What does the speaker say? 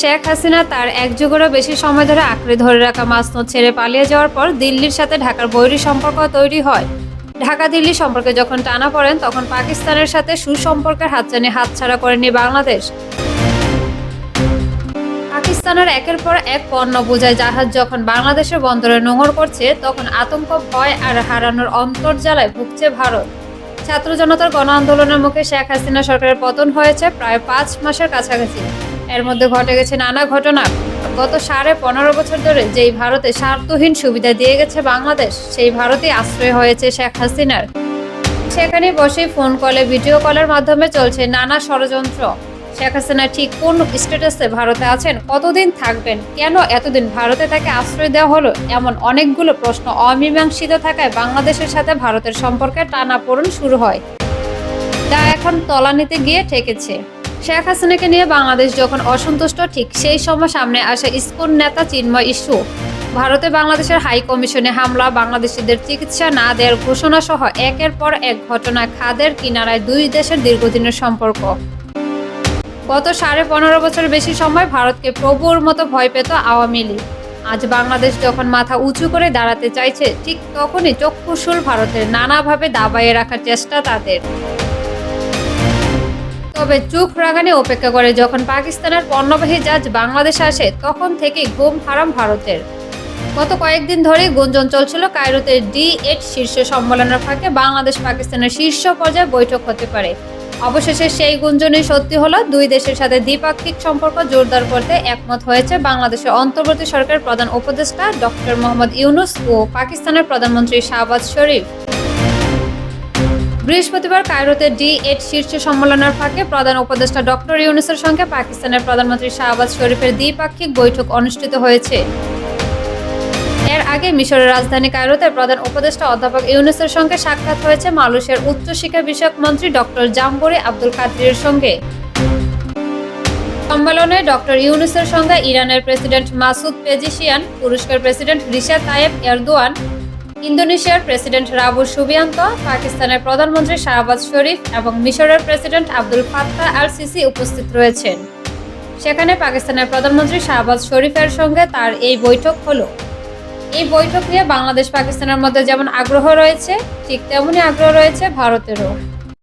শেখ হাসিনা তার এক যুগেরও বেশি সময় ধরে আঁকড়ে ধরে রাখা মাসনদ ছেড়ে পালিয়ে যাওয়ার পর দিল্লির সাথে ঢাকার বৈরী সম্পর্ক তৈরি হয়। ঢাকা দিল্লি সম্পর্কে যখন টানা পড়েন, তখন পাকিস্তানের সাথে সুসম্পর্কের হাতছানি হাতছাড়া করেনি বাংলাদেশ। পাকিস্তানের একের পর এক পণ্য বোঝায় জাহাজ যখন বাংলাদেশের বন্দরে নোঙর করছে, তখন আতঙ্ক, ভয় আর হারানোর অন্তর্জালায় ভুগছে ভারত। ছাত্র জনতার গণ আন্দোলনের মুখে শেখ হাসিনা সরকারের পতন হয়েছে প্রায় পাঁচ মাসের কাছাকাছি। এর মধ্যে ঘটে গেছে নানা ঘটনা। গত সাড়ে পনেরো বছর ধরে যেই ভারতে স্বার্থহীন সুবিধা দিয়ে গেছে বাংলাদেশ, সেই ভারতেই আশ্রয় হয়েছে শেখ হাসিনার। সেখানে বসেই ফোন কলে, ভিডিও কলের মাধ্যমে চলছে নানা ষড়যন্ত্র। শেখ হাসিনা ঠিক কোন স্ট্যাটাসে ভারতে আছেন, কতদিন থাকবেন, কেন এতদিন ভারতে তাকে আশ্রয় দেওয়া হলো, এমন অনেকগুলো প্রশ্ন অমীমাংসিত থাকায় বাংলাদেশের সাথে ভারতের সম্পর্কে টানাপোড়েন শুরু হয়। তা এখন তলানিতে গিয়ে ঠেকেছে। শেখ হাসিনাকে নিয়ে বাংলাদেশ যখন অসন্তুষ্ট, ঠিক সেই সময় সামনে আসে ইসকন নেতা চিন্ময় ইস্যু ভারতে বাংলাদেশের হাই কমিশনে হামলা, বাংলাদেশিদের চিকিৎসা না দেওয়ার ঘোষণা সহ একের পর এক ঘটনা খাদের কিনারায় দুই দেশের দীর্ঘদিনের সম্পর্ক। গত সাড়ে পনেরো বছর বেশি সময় ভারতকে প্রভুর মতো ভয় পেত আওয়ামী লীগ। আজ বাংলাদেশ যখন মাথা উঁচু করে দাঁড়াতে চাইছে, ঠিক তখনই চক্ষুশুল ভারতের নানাভাবে দাবাইয়ে রাখার চেষ্টা তাদের। তবে চোখ রাগানে অপেক্ষা করে যখন পাকিস্তানের পণ্যবাহী জাহাজ বাংলাদেশে আসে, তখন থেকেই ঘুম হারাম ভারতের। গত কয়েকদিন ধরেই গুঞ্জন চলছিল কায়রোতে ডি এইট শীর্ষ সম্মেলনের ফাঁকে বাংলাদেশ পাকিস্তানের শীর্ষ পর্যায়ে বৈঠক হতে পারে। অবশেষে সেই গুঞ্জনই সত্যি হলো, দুই দেশের সাথে দ্বিপাক্ষিক সম্পর্ক জোরদার করতে একমত হয়েছে বাংলাদেশের অন্তর্বর্তী সরকার প্রধান উপদেষ্টা ডক্টর মোহাম্মদ ইউনুস ও পাকিস্তানের প্রধানমন্ত্রী শাহবাজ শরীফ। বৃহস্পতিবার কায়রোতে ডি এইট শীর্ষ সম্মেলনের ফাঁকে প্রধান উপদেষ্টা ডক্টর ইউনুসের সঙ্গে পাকিস্তানের প্রধানমন্ত্রী শাহবাজ শরীফের দ্বিপাক্ষিক বৈঠক অনুষ্ঠিত হয়েছে। এর আগে মিশরের রাজধানী কায়রোতে প্রধান উপদেষ্টা অধ্যাপক ইউনুসের সঙ্গে সাক্ষাৎ হয়েছে মালয়েশিয়ার উচ্চশিক্ষা বিষয়ক মন্ত্রী ডক্টর জাম্বরি আব্দুল কাদিরের সঙ্গে। সম্মেলনে ডক্টর ইউনুসের সঙ্গে ইরানের প্রেসিডেন্ট মাসুদ পেজিশিয়ান, তুরস্কের প্রেসিডেন্ট রিশা তায়েব এরদোয়ান ইন্দোনেশিয়ার প্রেসিডেন্ট রাবু সুবিয়ান্ত, পাকিস্তানের প্রধানমন্ত্রী শাহবাজ শরীফ এবং মিশরের president Abdel Fattah el Sisi উপস্থিত রয়েছেন। সেখানে পাকিস্তানের প্রধানমন্ত্রী শাহবাজ শরীফের সঙ্গে তার এই বৈঠক হলো। এই বৈঠক নিয়ে বাংলাদেশ পাকিস্তানের মধ্যে যেমন আগ্রহ রয়েছে, ঠিক তেমনই আগ্রহ রয়েছে ভারতেরও।